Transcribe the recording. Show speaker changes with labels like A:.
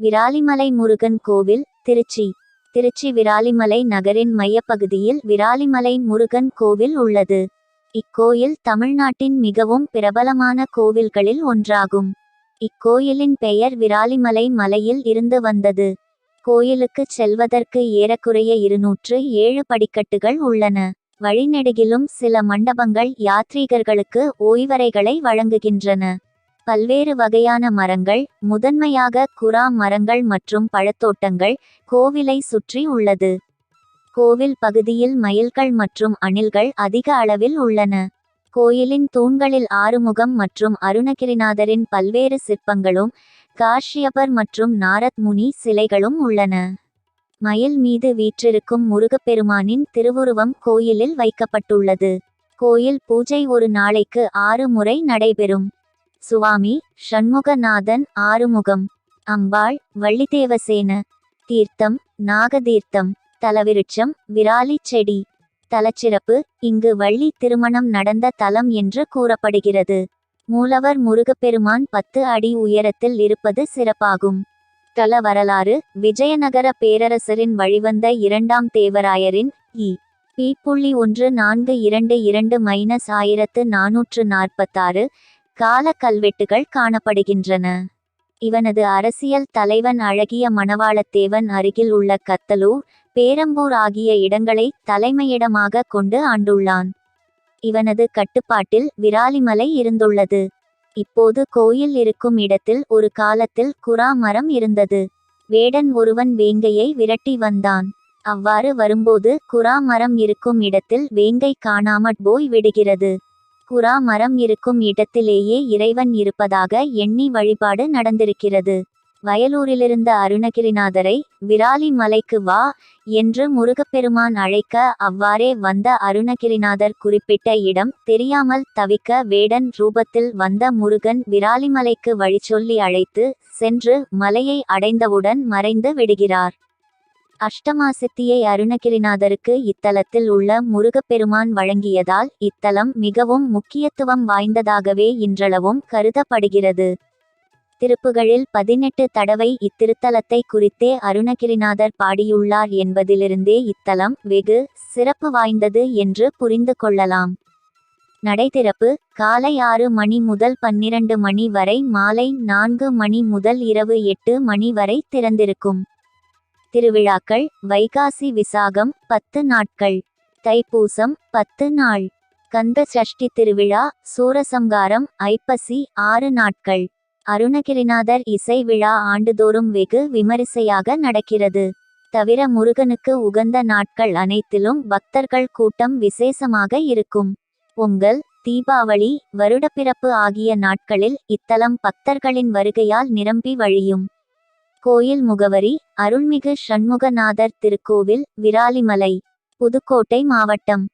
A: விராலிமலை முருகன் கோவில் திருச்சி. திருச்சி விராலிமலை நகரின் மையப்பகுதியில் விராலிமலை முருகன் கோவில் உள்ளது. இக்கோயில் தமிழ்நாட்டின் மிகவும் பிரபலமான கோவில்களில் ஒன்றாகும். இக்கோயிலின் பெயர் விராலிமலை மலையில் இருந்து வந்தது. கோயிலுக்கு செல்வதற்கு ஏறக்குறைய இருநூற்று ஏழு படிக்கட்டுகள் உள்ளன. வழிநெடுகிலும் சில மண்டபங்கள் யாத்ரீகர்களுக்கு ஓய்வறைகளை வழங்குகின்றன. பல்வேறு வகையான மரங்கள் முதன்மையாக குரா மரங்கள் மற்றும் பழத்தோட்டங்கள் கோவிலை சுற்றி உள்ளது. கோவில் பகுதியில் மயில்கள் மற்றும் அணில்கள் அதிக அளவில் உள்ளன. கோயிலின் தூண்களில் ஆறுமுகம் மற்றும் அருணகிரிநாதரின் பல்வேறு சிற்பங்களும் காஷ்யபர் மற்றும் நாரத் முனி சிலைகளும் உள்ளன. மயில் மீது வீற்றிருக்கும் முருகப்பெருமானின் திருவுருவம் கோயிலில் வைக்கப்பட்டுள்ளது. கோயில் பூஜை ஒரு நாளைக்கு ஆறு முறை நடைபெறும். சுவாமி ஷண்முகநாதன் ஆறுமுகம். அம்பாள் வள்ளிதேவசேன. தீர்த்தம் நாகதீர்த்தம். தலவிருட்சம் விராலி செடி. தலச்சிறப்பு இங்கு வள்ளி திருமணம் நடந்த தலம் என்று கூறப்படுகிறது. மூலவர் முருகப்பெருமான் பத்து அடி உயரத்தில் இருப்பது சிறப்பாகும். தல வரலாறு விஜயநகர பேரரசரின் வழிவந்த இரண்டாம் தேவராயரின் இ. பி. புள்ளி ஒன்று நான்கு இரண்டு இரண்டு மைனஸ் ஆயிரத்து நாநூற்று நாற்பத்தாறு கால கல்வெட்டுகள் காணப்படுகின்றன. இவனது அரசியல் தலைவன் அழகிய மணவாளத்தேவன் அருகில் உள்ள கத்தலூர் பேரம்பூர் ஆகிய இடங்களை தலைமையிடமாக கொண்டு ஆண்டுள்ளான். இவனது கட்டுப்பாட்டில் விராலிமலை இருந்துள்ளது. இப்போது கோயில் இருக்கும் இடத்தில் ஒரு காலத்தில் குரா மரம் இருந்தது. வேடன் ஒருவன் வேங்கையை விரட்டி வந்தான். அவ்வாறு வரும்போது குரா மரம் இருக்கும் இடத்தில் வேங்கை காணாமற் போய் விடுகிறது. குரா மரம் இருக்கும் இடத்திலேயே இறைவன் இருப்பதாக எண்ணி வழிபாடு நடந்திருக்கிறது. வயலூரிலிருந்த அருணகிரிநாதரை விராலி மலைக்கு வா என்று முருகப்பெருமான் அழைக்க அவ்வாறே வந்த அருணகிரிநாதர் குறிப்பிட்ட இடம் தெரியாமல் தவிக்க வேடன் ரூபத்தில் வந்த முருகன் விராலிமலைக்கு வழிச்சொல்லி அழைத்து சென்று மலையை அடைந்தவுடன் மறைந்து விடுகிறார். அஷ்டமாசித்தியை அருணகிரிநாதருக்கு இத்தலத்தில் உள்ள முருகப்பெருமான் வழங்கியதால் இத்தலம் மிகவும் முக்கியத்துவம் வாய்ந்ததாகவே இன்றளவும் கருதப்படுகிறது. திருப்புகளில் பதினெட்டு தடவை இத்திருத்தலத்தை குறித்தே அருணகிரிநாதர் பாடியுள்ளார் என்பதிலிருந்தே இத்தலம் வெகு சிறப்பு வாய்ந்தது என்று புரிந்து கொள்ளலாம். நடைதிறப்பு காலை ஆறு மணி முதல் பன்னிரண்டு மணி வரை மாலை நான்கு மணி முதல் இரவு எட்டு மணி வரை திறந்திருக்கும். திருவிழாக்கள் வைகாசி விசாகம் பத்து நாட்கள். தைப்பூசம் பத்து நாள். கந்த சஷ்டி திருவிழா சூரசம்காரம் ஐப்பசி ஆறு நாட்கள். அருணகிரிநாதர் இசை விழா ஆண்டுதோறும் வெகு விமரிசையாக நடக்கிறது. தவிர முருகனுக்கு உகந்த நாட்கள் அனைத்திலும் பக்தர்கள் கூட்டம் விசேஷமாக இருக்கும். பொங்கல் தீபாவளி வருடப்பிறப்பு ஆகிய நாட்களில் இத்தலம் பக்தர்களின் வருகையால் நிரம்பி வழியும். கோயில் முகவரி அருள்மிகு ஷண்முகநாதர் திருக்கோவில் விராலிமலை புதுக்கோட்டை மாவட்டம்.